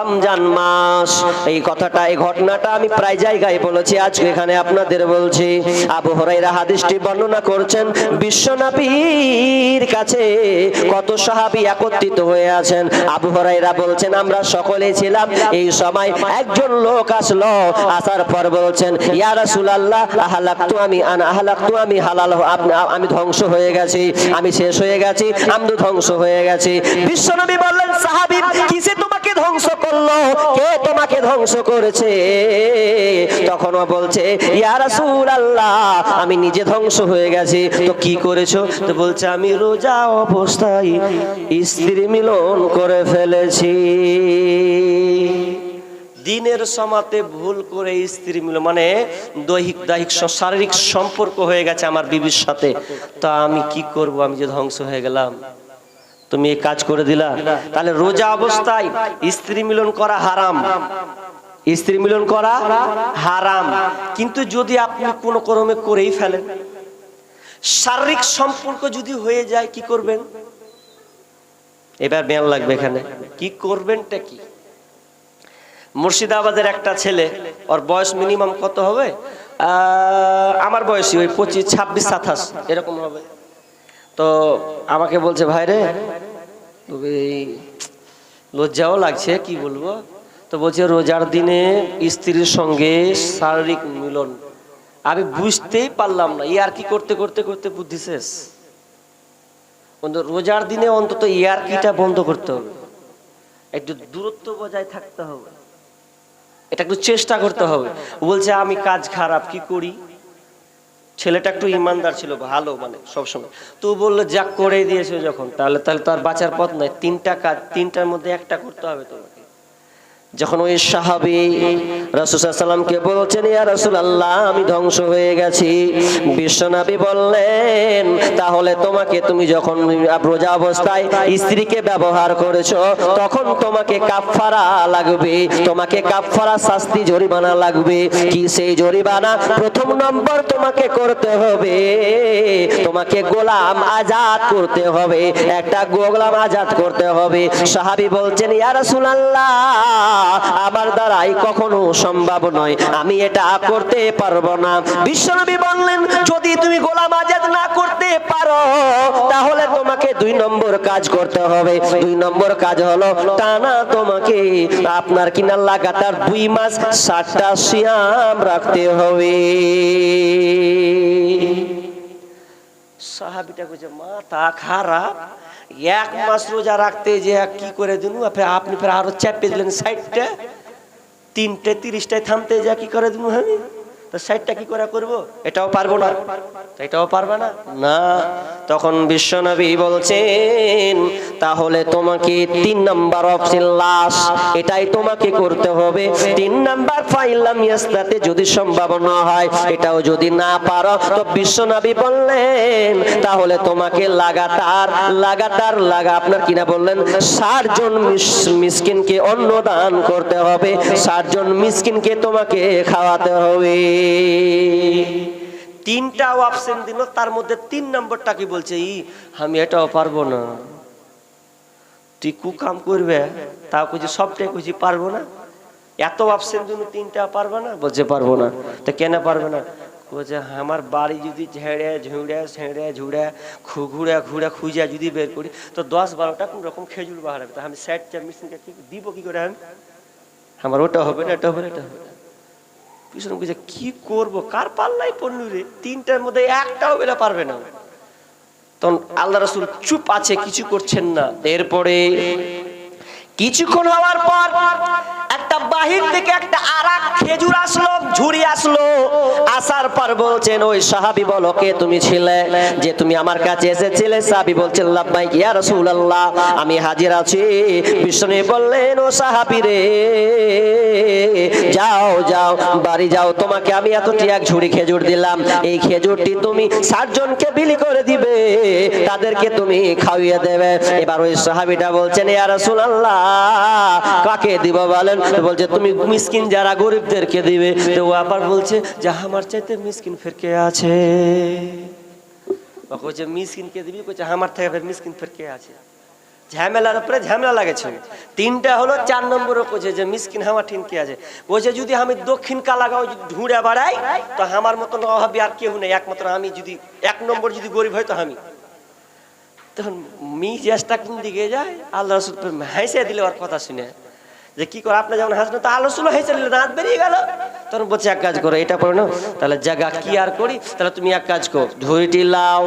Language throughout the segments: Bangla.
রমজান মাস। এই কথাটা, এই ঘটনাটা আমি প্রায় জায়গায় বলেছি, আজকে এখানে আপনাদের বলছি। আবু হরাইরা হাদিসটি বর্ণনা করছেন বিশ্বনবীর কাছে কত সাহাবী একত্রিত হয়ে আছেন। আবু হরাইরা বলছেন, আমরা সকলে ছিলাম, এই সময় একজন লোক আসলো, আসার পর বলছেন, ইয়া রাসূলুল্লাহ, আহলাকতু আমি, আনা, আহলাকতু আমি হালাল আমি ধ্বংস হয়ে গেছি, আমি শেষ হয়ে গেছি আমি ধ্বংস হয়ে গেছি। বিশ্বনবী বললেন, সাহাবী, কিসে তোমাকে ধ্বংস করল কে তোমাকে ধ্বংস করেছে? তখন ও বলছে, ইয়া রাসূলুল্লাহ, আমি নিজে ধ্বংস হয়ে গেছি। তো কি করেছ? তো বলছে, আমি রোজা অবস্থায় স্ত্রী মিলন করে ফেলেছি। দিনের সমাতে ভুল করে স্ত্রী মিল মানে দৈহিক দৈহিক শারীরিক সম্পর্ক হয়ে গেছে আমার বিবির সাথে। তা আমি কি করব? আমি যে ধ্বংস হয়ে গেলাম। তুমি এই কাজ করে দিলা। তাহলে রোজা অবস্থায় স্ত্রী মিলন করা হারাম। স্ত্রী মিলন করা হারাম। কিন্তু যদি আপনি কোনো ক্রমে করেই ফেলেন শারীরিক সম্পর্ক যদি হয়ে যায় কি করবেন? এবার বেয়ান লাগবে এখানে। কি করবেনটা কি? মুর্শিদাবাদের একটা ছেলে ওর বয়স মিনিমাম কত হবে? আহ, আমার বয়সী ওই পঁচিশ ছাব্বিশ সাতাশ এরকম হবে। তো আমাকে বলছে, ভাই রে লজ্জাও লাগছে, কি বলব? তো বলছে, রোজার দিনে স্ত্রীর সঙ্গে শারীরিক মিলন। আমি বুঝতেই পারলাম না, ইয়ার কি করতে করতে করতে বুদ্ধি শেষ। রোজার দিনে অন্তত ইয়ারকিটা বন্ধ করতে হবে? একটু দূরত্ব বজায় থাকতে হবে। এটা একটু চেষ্টা করতে হবে। বলছে, আমি কাজ খারাপ, কি করি? ছেলেটা একটু ইমানদার ছিল, ভালো মানে সবসময়। তো বলল যা করে দিয়েছে যখন, তাহলে তাহলে তো আর বাঁচার পথ নাই। তিনটা কাজ, তিনটার মধ্যে একটা করতে হবে তোমাকে। যখন ওই সাহাবি রাসুসাল্লামকে বলছেন রাসুল আল্লাহ আমি ধ্বংস হয়ে গেছি। বিশ্বনবী বললেন, তাহলে তোমাকে তুমি যখন রোজা অবস্থায় স্ত্রীকে ব্যবহার করেছ, তখন তোমাকে কাফফারা লাগবে, তোমাকে কাফফারা শাস্তি জরিমানা লাগবে। কি সেই জরিমানা? প্রথম নম্বর তোমাকে করতে হবে, তোমাকে গোলাম আজাদ করতে হবে, একটা গোলাম আজাদ করতে হবে। সাহাবি বলছেন, ইয়া রাসূলুল্লাহ, আমার দ্বারাই কখনো সম্ভব নয়। আমি এটা করতে পারব না। বিশ্বনবী বললেন, যদি তুমি গোলাম আজাদ না করতে পারো, তাহলে তোমাকে দুই নম্বর কাজ করতে হবে। দুই নম্বর কাজ হলো, টানা তোমাকে আপনার কিনা লাগাতার দুই মাস ষাটটা সিয়াম রাখতে হবে। সাহাবিটা কইছে মাথা খারাপ। এক মাস রোজা রাখতে যে কি করে দিন আপনি ফের আরও চাপে দিলেন সাইডটা? তিনটে তিরিশটায় থামতে যা কি করে দিন আমি তো কি করে করব? এটাও পারব না। এটাও পারবে না? না। তখন বিশ্বনবী বলছেন, তাহলে তোমাকে তিন নাম্বার অপশন লাশ, এটাই তোমাকে করতে হবে। তিন নাম্বার ফাইলাম ইয়াস্তাতে যদি সম্ভব না হয়, এটাও যদি না পারো। তো বিশ্বনবী বললেন, তাহলে তোমাকে লাগাতার লাগাতার লাগা আপনার কিনা বললেন, ষাট জন মিস- মিসকিনকে অন্ন দান করতে হবে। ষাট জন মিসকিনকে তোমাকে খাওয়াতে হবে। তিনটা অপশন দিল, তার মধ্যে তিন নম্বরটা কি বলছে? ই, আমি এটাও পারব না। তুই কু কাম করবে? তাও কুছি সবটাই কুছি পারব না। এত অপশন দিন তিনটা পারবে না? বলছে, পারব না। তো কেন পারবে না? বলছে আমার বাড়ি যদি ঝেড়ে, ঝুড়ে, ছেড়ে, ঝুড়ে ঘুরে ঘুরে খুঁজে যদি বের করি, তো দশ বারোটা কোন রকম খেজুর বাহার হবে। তা আমি সাইডটা মেশিনটা কি দিব কি করে আমি? আমার ওটা হবে না, এটা হবে না, এটা হবে না। পিছনে কি করব? কার পাল্লাই পড়লু রে? তিনটার মধ্যে একটাও বেলা পারবে না। তখন আল্লাহ রসুল চুপ আছে, কিছু করছেন না। এরপরে কিছুক্ষণ হওয়ার পর একটা বাহির থেকে একটা আরাক খেজুর আসলো। ঝুড়ি আসলো। আসার পর বলছেন, ওই সাহাবি বলো কে তুমি ছিলে? যে তুমি আমার কাছে এসেছিলে। সাহাবি বলছেন লাব্বাই ইয়া রাসূলুল্লাহ। আমি হাজির আছি। বিষ্ণু বললেন, ও সাহাবি রে, যাও যাও, বাড়ি যাও। তোমাকে আমি এতটি এক ঝুড়ি খেজুর দিলাম। এই খেজুরটি তুমি ষাট জনকে বিলি করে দিবে। তাদেরকে তুমি খাওয়িয়ে দেবে। এবার ওই সাহাবিটা বলছেন, ইয়া রাসূলুল্লাহ। কাকে দিব বলেন? বলছে, তুমি মিসকিন যারা গরিবদেরকে দিবে। তো ও আবার বলছে যে, আমার চাইতে মিসকিন ফের কে আছে? ও কইছে মিসকিনকে দিবি? কইছে আমার থেকে ফের মিসকিন ফের কে আছে? ঝামেলার উপরে ঝামেলা লাগেছে। তিনটা হলো, চার নম্বরে কোচে যে, মিসকিন হামা ঠিনকি আছে? বলছে, যদি আমি দক্ষিণ কালাগাঁও যদি ঢুঁড়ে বাড়াই, তো আমার মতন অভাবী আর কেউ নেই। একমাত্র আমি যদি, এক নম্বর যদি গরিব হয়, তো আমি। তখন মি চেষ্টা কোন দিকে যায়? আল্লাহ রসুল হাসে দিলে ওর কথা শুনে। যে, কি করে, আপনি যেমন হাসলেন, তো আল্লাহ রসুল হেসে দিলে দাঁত বেরিয়ে গেল। তখন বলছে এক কাজ করো, এটা করে নাও তাহলে জায়গা কি আর করি? তাহলে তুমি এক কাজ করো, ঝুড়িটি লাও,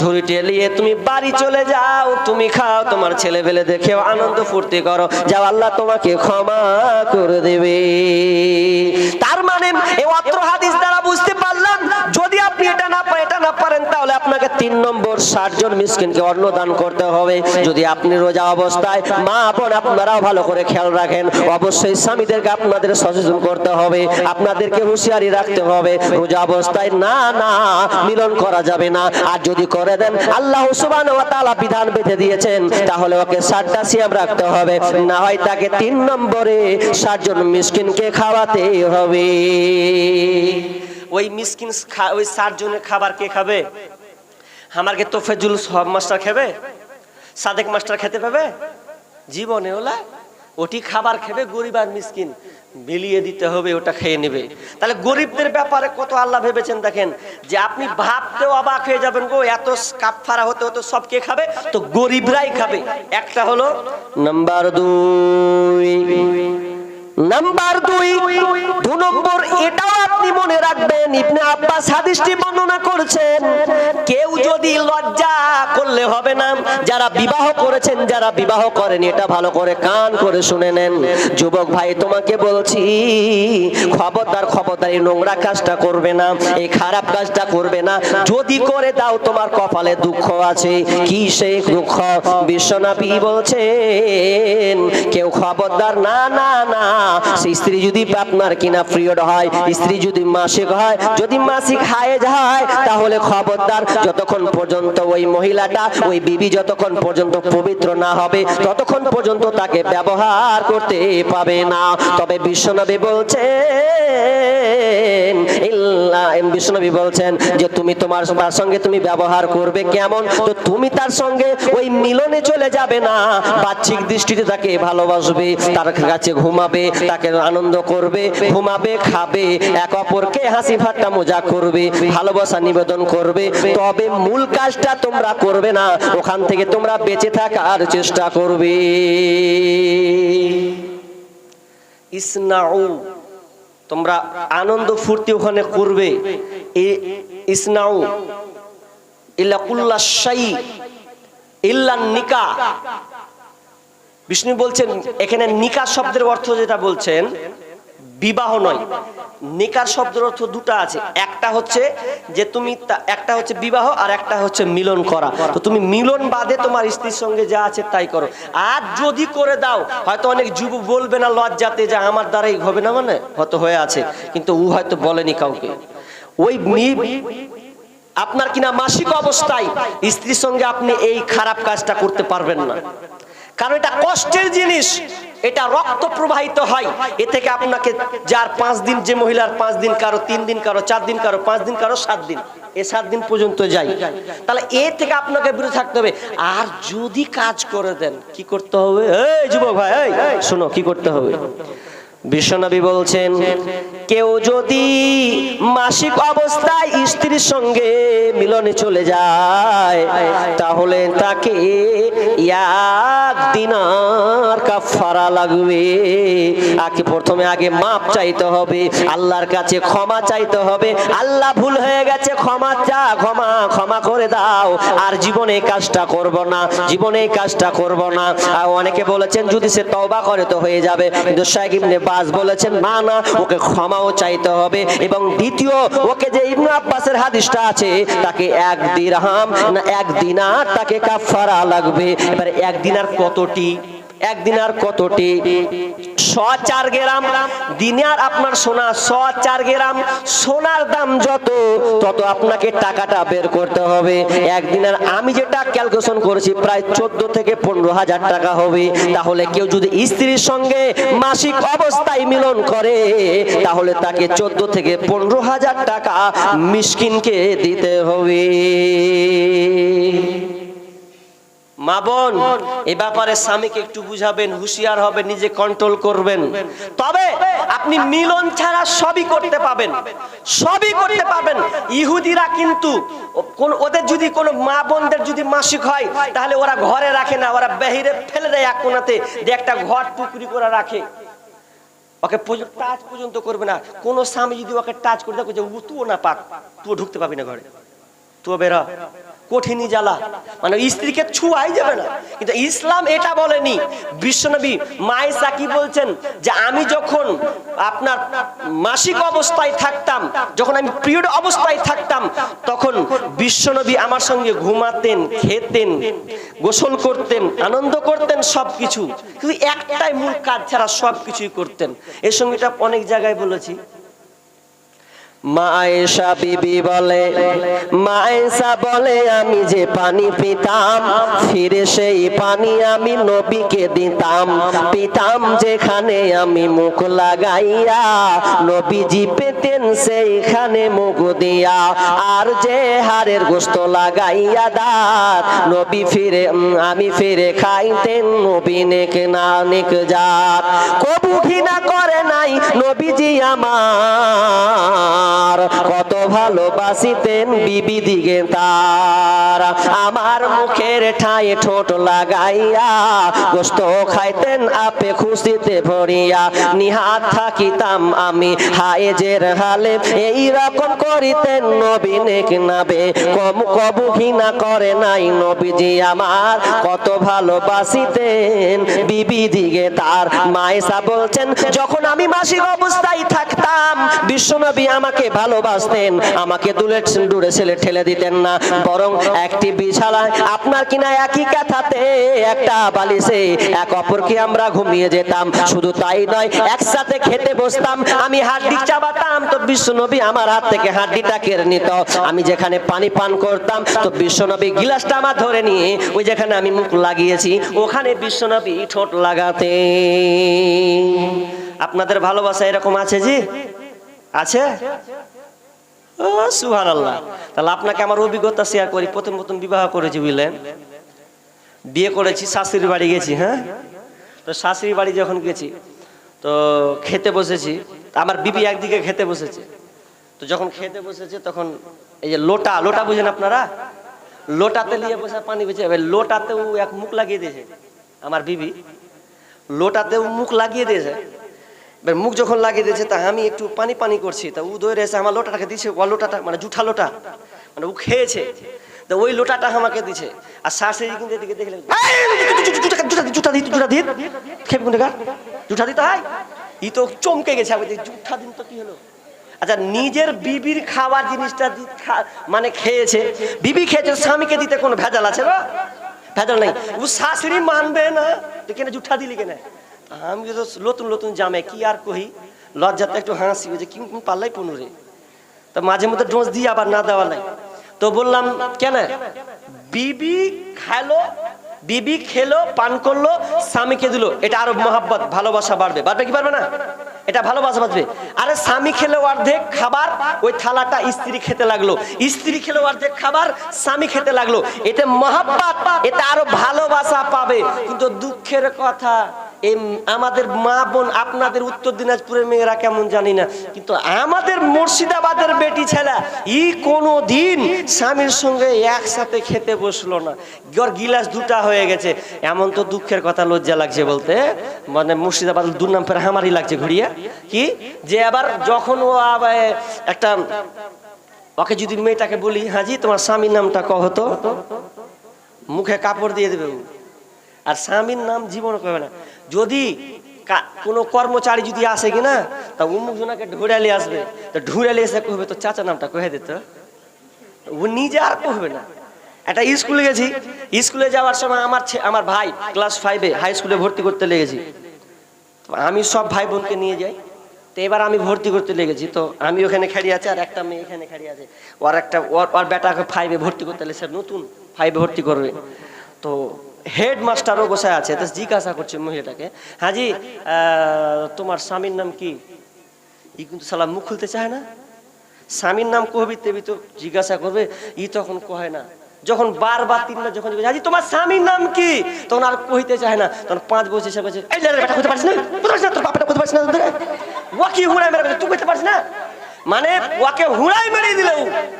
ঝুড়িটি নিয়ে তুমি বাড়ি চলে যাও, তুমি খাও, তোমার ছেলে পেলে দেখেও আনন্দ ফুর্তি করো। যাও, আল্লাহ তোমাকে ক্ষমা করে দেবে। তার মানে এই অত্র হাদিস দ্বারা বুঝতে পারলাম, যদি আপনি না এটা না পারেন, তাহলে আপনাকে তিন নম্বর ষাট জন মিসকিনকে অন্ন দান করতে হবে। যদি আপনি রোজা অবস্থায়, মা বোন আপনারাও ভালো করে খেয়াল রাখেন। অবশ্যই স্বামীদেরকে আপনাদের সচেতন করতে হবে। আপনাদেরকে হুঁশিয়ারি রাখতে হবে। রোজা অবস্থায় না না, মিলন করা যাবে না। আর যদি করে দেন, আল্লাহ সুবহানাহু ওয়া তাআলা বিধান বেঁধে দিয়েছেন, তাহলে ওকে ষাটটা সিয়াম রাখতে হবে। না হয় তাকে তিন নম্বরে ষাট জন মিসকিনকে খাওয়াতে হবে। ওই মিসকিন ওই ষাট জনের খাবার কে খাবে? আমাকে তোফেজুল সব মাস্টার খেবে? সাদেক মাস্টার খেতে পাবে? জীবনে ওলা, ওটি খাবার খেবে, গরিব আর মিসকিন। বিলিয়ে দিতে হবে, ওটা খেয়ে নেবে। তাহলে গরিবদের ব্যাপারে কত আল্লাহ ভেবেছেন দেখেন? যে আপনি ভাবতেও অবাক হয়ে যাবেন, গো, এত কাপফারা হতে হতে সব কে খাবে? তো গরিবরাই খাবে। একটা হলো নাম্বার দুই। নাম্বার দুই, দু নম্বর, এটাও আপনি মনে রাখবেন, ইবনে আব্বাস হাদিসটি বর্ণনা করছেন। লজ্জা করলে হবে না। যারা বিবাহ করেছেন, যারা বিবাহ করেন, এটা ভালো করে কান করে শুনে নেন। যুবক ভাই, তোমাকে বলছি, খবরদার খবরদার এই নোংরা কাজটা করবে না, এই খারাপ কাজটা করবে না। যদি করে দাও, তোমার কপালে দুঃখ আছে। কি সেই দুঃখ? বিশ্বনাথী বলছেন, কেউ খবরদার, না না না। সেই স্ত্রী যদি আপনার কিনা পিরিয়ড হয়, স্ত্রী যদি মাসিক হয়, যদি মাসিক হয়, তাহলে খবরদার, যতক্ষণ পর্যন্ত ওই মহিলাটা, ওই বিবি যতক্ষণ পর্যন্ত পবিত্র না হবে, ততক্ষণ পর্যন্ত তাকে ব্যবহার করতে পাবে না। তবে বিশ্বনবী বিশ্বনবী বলছেন যে তুমি তোমার, তার সঙ্গে তুমি ব্যবহার করবে কেমন? তো তুমি তার সঙ্গে ওই মিলনে চলে যাবে না দৃষ্টিতে তাকে ভালোবাসবে, তার কাছে ঘুমাবে, তাকে আনন্দ করবে, ঘুমাবে, খাবে, এক অপরকে হাসি মজা করবে, ভালোবাসা নিবেদন করবে। তবে মূল কাজটা তোমরা করবে না, ওখান থেকে তোমরা বেঁচে থাকার চেষ্টা করবে। ইসনাউ, তোমরা আনন্দ ফুর্তি ওখানে করবে। ইসনাউ নিকা। বিষ্ণু বলছেন, এখানে নিকা শব্দের অর্থ যেটা বলছেন বিবাহ নয়। নিকার শব্দের অর্থ দুটো আছে। একটা হচ্ছে যে তুমি একটা হচ্ছে বিবাহ আর একটা হচ্ছে মিলন করা। তো তুমি মিলন বাদে তোমার স্ত্রীর সঙ্গে যা আছে তাই করো। আর যদি করে দাও, হয়তো অনেক যুবক বলবে না, লজ্জাতে যে আমার দ্বারাই হবে না মানে? হয়তো হয়ে আছে, কিন্তু ও হয়তো বলেনি কাউকে। ওই আপনার কিনা মাসিক অবস্থায় স্ত্রীর সঙ্গে আপনি এই খারাপ কাজটা করতে পারবেন না। কারণ এটা কষ্টের জিনিস। এটা রক্ত প্রবাহিত হয়। এ থেকে আপনাকে যার পাঁচ দিন যে মহিলার পাঁচ দিন কারও তিন দিন, কারও চার দিন, কারও পাঁচ দিন, কারও সাত দিন, এ সাত দিন পর্যন্ত যাই তাহলে এ থেকে আপনাকে বিরত থাকতে হবে। আর যদি কাজ করে দেন, কি করতে হবে? এই যুবক ভাই শোনো, কি করতে হবে? বিশ্বনবী বলছেন, কেউ যদি মাসিক অবস্থায় স্ত্রীর সঙ্গে মিলনে চলে যায়, তাহলে তাকে এক দিনার কাফারা লাগবে। আগে প্রথমে আগে মাপ চাইতে হবে, আল্লাহর কাছে ক্ষমা চাইতে হবে। আল্লাহ ভুল হয়ে গেছে, ক্ষমা চা ক্ষমা ক্ষমা করে দাও। আর জীবনে কাজটা করব না, জীবনে কাজটা করব না। আর অনেকে বলেছেন, যদি সে তওবা করে তো হয়ে যাবে। কিন্তু শাইখ ইবনে বাজ বলেছেন, না না, ওকে ক্ষমাও চাইতে হবে। এবং দ্বিতীয়, ওকে যে ইবনু আব্বাসের হাদিসটা আছে, তাকে এক দিরহাম, না, এক দিনার তাকে কাফারা লাগবে। এবার এক দিনার কতটি? একদিন আর কতটি? শ চার গ্রাম। দিনার আপনার সোনা শ চার গ্রাম। সোনার দাম যত, তত আপনাকে টাকাটা বের করতে হবে। একদিনের আমি যেটা ক্যালকুলেশন করেছি, প্রায় চোদ্দ থেকে পনেরো হাজার টাকা হবে। তাহলে কেউ যদি স্ত্রীর সঙ্গে মাসিক অবস্থায় মিলন করে, তাহলে তাকে চোদ্দ থেকে পনেরো হাজার টাকা মিসকিনকে দিতে হবে। মা বোন, এ ব্যাপারে স্বামীকে একটু বুঝাবেন, হুঁশিয়ার হবে নিজে কন্ট্রোল করবেন। তবে আপনি মিলন ছাড়া সবই করতে পাবেন। সবই করতে পাবেন। ইহুদিরা কিন্তু কোন ওদের যদি কোনো মা বোনদের যদি মাসিক হয়, তাহলে ওরা ঘরে রাখে না। ওরা বাহিরে ফেলে দেয় এক কোনাতে, দিয়ে একটা ঘর টুকরি করে রাখে। ওকে টাচ পর্যন্ত করবে না। কোনো স্বামী যদি ওকে টাচ করে দেখো যে, ও তুও না পাক। তুও ঢুকতে পাবি না ঘরে। তুও বেরা কঠিনই জ্বালা। মানে স্ত্রীকে ছুয়াই যাবে না। কিন্তু ইসলাম এটা বলেনি। বিশ্বনবী মায়েসা কি বলছেন যে আমি যখন আপনার মাসিক অবস্থায় থাকতাম, যখন আমি পিরিয়ড অবস্থায় থাকতাম, তখন বিশ্বনবী আমার সঙ্গে ঘুমাতেন, খেতেন, গোসল করতেন, আনন্দ করতেন সব কিছু কিন্তু একটাই মূল কাজ ছাড়া সব কিছুই করতেন। এর সঙ্গে অনেক জায়গায় বলেছি। মায়েশা বিবি বলে মায়েশা বলে, আমি যে পানি পিতাম, ফিরে সেই পানি আমি নবীকে দিতাম। পিতাম যেখানে আমি মুখ লাগাইয়া, নবীজি পেতেন সেইখানে মুখ দিয়া। আর যে হাড়ের গোস্ত লাগাইয়া দাঁত নবী ফিরে আমি ফিরে খাইতেন নবী নেক না নেক জাত। কবু ঘৃণা করে নাই নবীজি আমার। কত ভালোবাসিতেন বিবি দিগে তার। আমার মুখের ঠায় ঠোঁট লাগাইয়া, গোস্ত খাইতেন আপে খুশিতে ভরিয়া। নিহাত থাকিতাম আমি হায়েজের হালে এই রকম করিতেন নবী নেক নাবে কম কবু ঘৃণা করে নাই নবীজি আমার, কত ভালোবাসিতেন বিবি দিগে তার মায়েসা বলছেন, যখন আমি মাসিক অবস্থায় থাকতাম, বিশ্বনবী আমাকে ভালোবাসতেন। আমাকে দূরে দূরে ছেলে ঠেলে দিতেন না। বরং একটি বিছানায় আপনার কিনা একই কাঁথাতে একটা বালিশে এক অপরকে আমরা ঘুমিয়ে যেতাম। শুধু তাই নয়, একসাথে খেতে বসতাম, আমি হাড্ডি চাবাতাম, তো বিশ্বনবী আমার হাত থেকে হাড্ডিটা কেড়ে নিত। আমি যেখানে পানি পান করতাম, তো বিশ্বনবী গিলাসটা আমার ধরে নিয়ে, ওই যেখানে আমি মুখ লাগিয়েছি, ওখানে বিশ্বনবী ঠোঁট লাগাতে। আপনাদের ভালোবাসা এরকম আছে জি? আছে? ও সুহান আল্লাহ তাহলে আপনাকে আমার অভিজ্ঞতা শেয়ার করি। প্রথম প্রথম বিবাহ করেছি, বুঝলেন? বিয়ে করেছি শাশুড়ি বাড়ি গেছি হ্যাঁ? তো শাশুড়ি বাড়ি যখন গেছি, তো খেতে বসেছি। আমার বিবি একদিকে খেতে বসেছে। তো যখন খেতে বসেছে, তখন এই যে লোটা লোটা বুঝেন আপনারা? লোটাতে নিয়ে বসে পানি বেঁচে লোটাতেও এক মুখ লাগিয়ে দিয়েছে। আমার বিবি লোটাতেও মুখ লাগিয়ে দিয়েছে। এবার মুখ যখন লাগিয়ে দিয়েছে তা আমি একটু পানি পানি করছি। তা ও দৌড়ে এসে আমার লোটাটাকে দিচ্ছে ও লোটাটা মানে জুঠা লোটা মানে ও খেয়েছে। তো ওই লোটাটা আমাকে দিছে আর শাশুড়ি কিন্তু এদিকে দেখলে "এই, জুতা জুতা জুতা দিত খেপ কোন জুঠা দিতে হয় ই তো চমকে গেছে আমি জুঠা দিন তো কি হলো? আচ্ছা নিজের বিবির খাবার জিনিসটা দি- মানে খেয়েছে। বিবি খেয়েছে স্বামীকে দিতে কোনো ভেজাল আছে না? ভেজাল নাই ও শাশুড়ি মানবে না তুই কেন জুঠা দিলি কেন আমি তো নতুন নতুন জামে কি আর কহি লজ্জাতে একটু হাসি যে কি পাল্লাই পনুরে তো মাঝে মধ্যে ডোজ দিয়ে আবার না দেওয়া নাই তো বললাম কেন বিবি খাইলো বিবি খেলো পান করল স্বামীকে দিল এটা আরও মহাব্বত ভালোবাসা বাড়বে বাড়বে কি পারবে না এটা ভালো ভালোবাসা বাঁচবে। আরে স্বামী খেলে অর্ধেক খাবার, ওই থালাটা স্ত্রী খেতে লাগল। স্ত্রী খেলে অর্ধেক খাবার, স্বামী খেতে লাগল। এতে মহাপাত এতে আরও ভালোবাসা পাবে। কিন্তু দুঃখের কথা এই আমাদের মা বোন, আপনাদের উত্তর দিনাজপুরের মেয়েরা কেমন জানি না। কিন্তু আমাদের মুর্শিদাবাদের বেটি ছেলে, ই কোনো দিন স্বামীর সঙ্গে একসাথে খেতে বসল না। ওর গিলাস দুটা হয়ে গেছে। এমন তো দুঃখের কথা লজ্জা লাগছে বলতে। মানে মুর্শিদাবাদ দুর্নাম ফের হামারই লাগছে ঘুরিয়া। কি? যে আবার যখন ও একটা, ওকে যদি মেয়েটাকে বলি, হাজি, তোমার স্বামীর নামটা কহ তো? মুখে কাপড় দিয়ে দেবে। আর স্বামীর নাম জীবন কবে না। যদি কোনো কর্মচারী যদি আসে কিনা, তা উমুক জনাকে ঢুড়ালি আসবে। তো ঢুড়ালি এসে কহবে তো চাচা নামটা কহে দিত ও নিজে আর কহবে না। একটা স্কুলে গেছি। স্কুলে যাওয়ার সময় আমার আমার ভাই ক্লাস ফাইভে হাই স্কুলে ভর্তি করতে লেগেছি। তো আমি সব ভাই বোনকে নিয়ে যাই। তো এবার আমি ভর্তি করতে লেগেছি। তো আমি ওখানে খেড়ে আছে আর একটা মেয়ে এখানে খেড়ে আছে। ওর একটা, ওর ওর বেটাকে ফাইভে ভর্তি করতে লেগেছে। নতুন ফাইভে ভর্তি করবে। তো হেড মাস্টারও বসে আছে। তো জিজ্ঞাসা করছে মহিলাটাকে হাজি আহ, তোমার স্বামীর নাম কি? ই কিন্তু সালা মুখ খুলতে চায় না। স্বামীর নাম কহবি তেবি তো জিজ্ঞাসা করবে ই তখন কহে না। যখন বারবার তিনবার যখন জিজ্ঞেস, হাজি তোমার স্বামীর নাম কি? তখন আর কইতে চায় না। তখন পাঁচ বছর হিসাবে বলছে এই বেটা কইতে পারছিস না কইতে পারছিস না তোর বাপটা কইতে পারছিস না? ও কি হুড়াই মেরে তুই কইতে পারছিস না? মানে ওকে হুড়াই মেরে দিল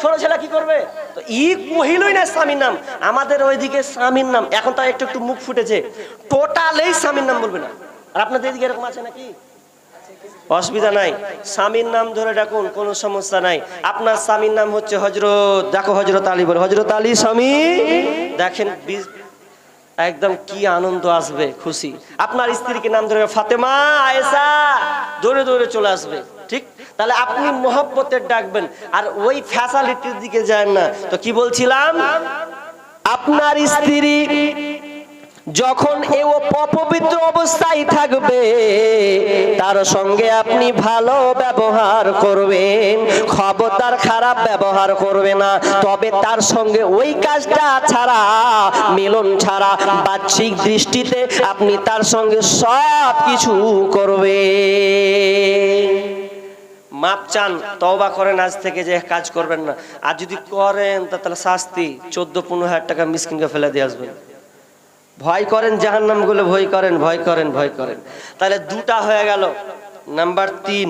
ছোট ছেলে কি করবে? তো ই কহিলই না স্বামীর নাম, আমাদের ওইদিকে স্বামীর নাম। এখন তার একটু একটু মুখ ফুটেছে। টোটালেই স্বামীর নাম বলবে না। আর আপনাদের এদিকে এরকম আছে নাকি? অসুবিধা নাই। স্বামীর নাম ধরে ডাকুন, কোনো সমস্যা নাই। আপনার স্বামীর নাম হচ্ছে হজরত দেখো হজরত আলী বলে। হজরত আলী স্বামী? দেখেন একদম কি আনন্দ আসবে, খুশি। আপনার স্ত্রীকে নাম ধরে, ফাতেমা, আয়েশা, দৌড়ে দৌড়ে চলে আসবে। তাহলে আপনি মোহব্বতের ডাকবেন, আর ওই ফ্যাসালিটির দিকে যান না। তো কি বলছিলাম? আপনার স্ত্রী যখন এ ও অপবিত্র অবস্থায় থাকবে, তার সঙ্গে আপনি ভালো ব্যবহার করবেন খবরদার খারাপ ব্যবহার করবে না। তবে তার সঙ্গে ওই কাজটা ছাড়া, মিলন ছাড়া, বাহ্যিক দৃষ্টিতে আপনি তার সঙ্গে সব কিছু করবেন। মাপ চান, তওবা করেন, আজ থেকে যে কাজ করবেন না। আর যদি করেন তাহলে শাস্তি, চোদ্দ, পনেরো হাজার টাকা মিসকিনকে ফেলে দিয়ে আসবেন। ভয় করেন যাহার নামগুলো ভয় করেন ভয় করেন ভয় করেন। তাহলে দুটা হয়ে গেল। নাম্বার তিন